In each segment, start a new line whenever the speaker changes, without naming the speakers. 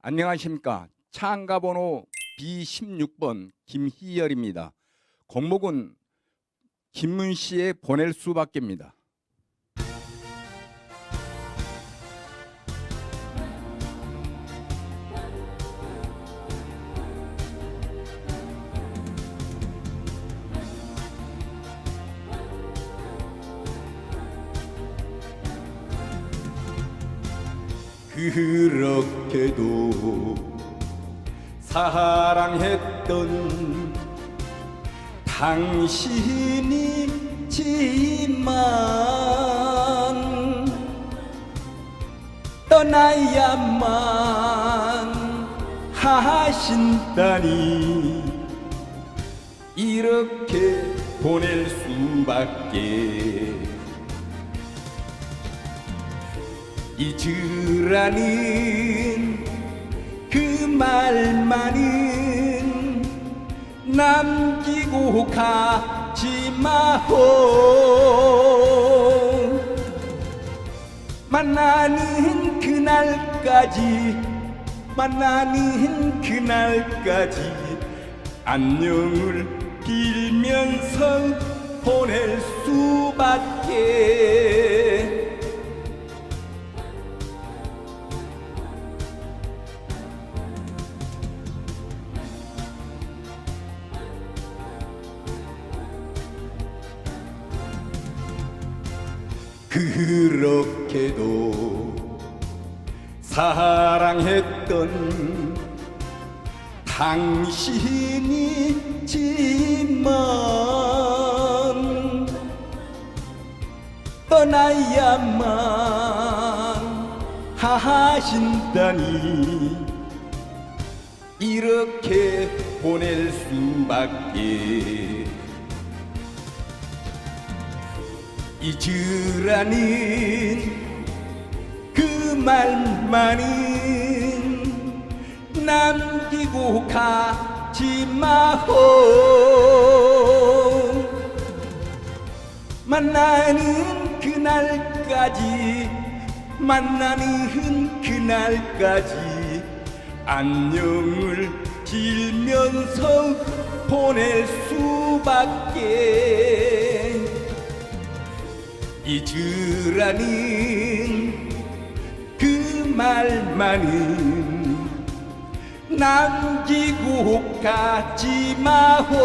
안녕하십니까. 차안가번호 B16번 김희열입니다. 공목은 김문 씨에 보낼 수밖에입니다. 그렇게도 사랑했던 당신이지만 떠나야만 하신다니 이렇게 보낼 수밖에 잊으라는 그 말만은 남기고 가지 마호 만나는 그날까지 만나는 그날까지 안녕을 빌면서 보낼 수밖에 그렇게도 사랑했던 당신이지만 떠나야만 하신다니 이렇게 보낼 수밖에 잊으라는 그 말만은 남기고 가지 마호. 만나는 그날까지 만나는 그날까지 안녕을 빌면서 보낼 수밖에 잊으라는 그 말만은 남기고 가지 마호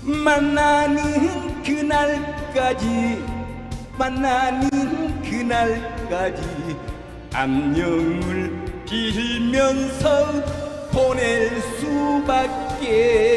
만나는 그날까지 만나는 그날까지 안녕을 빌면서 보낼 수밖에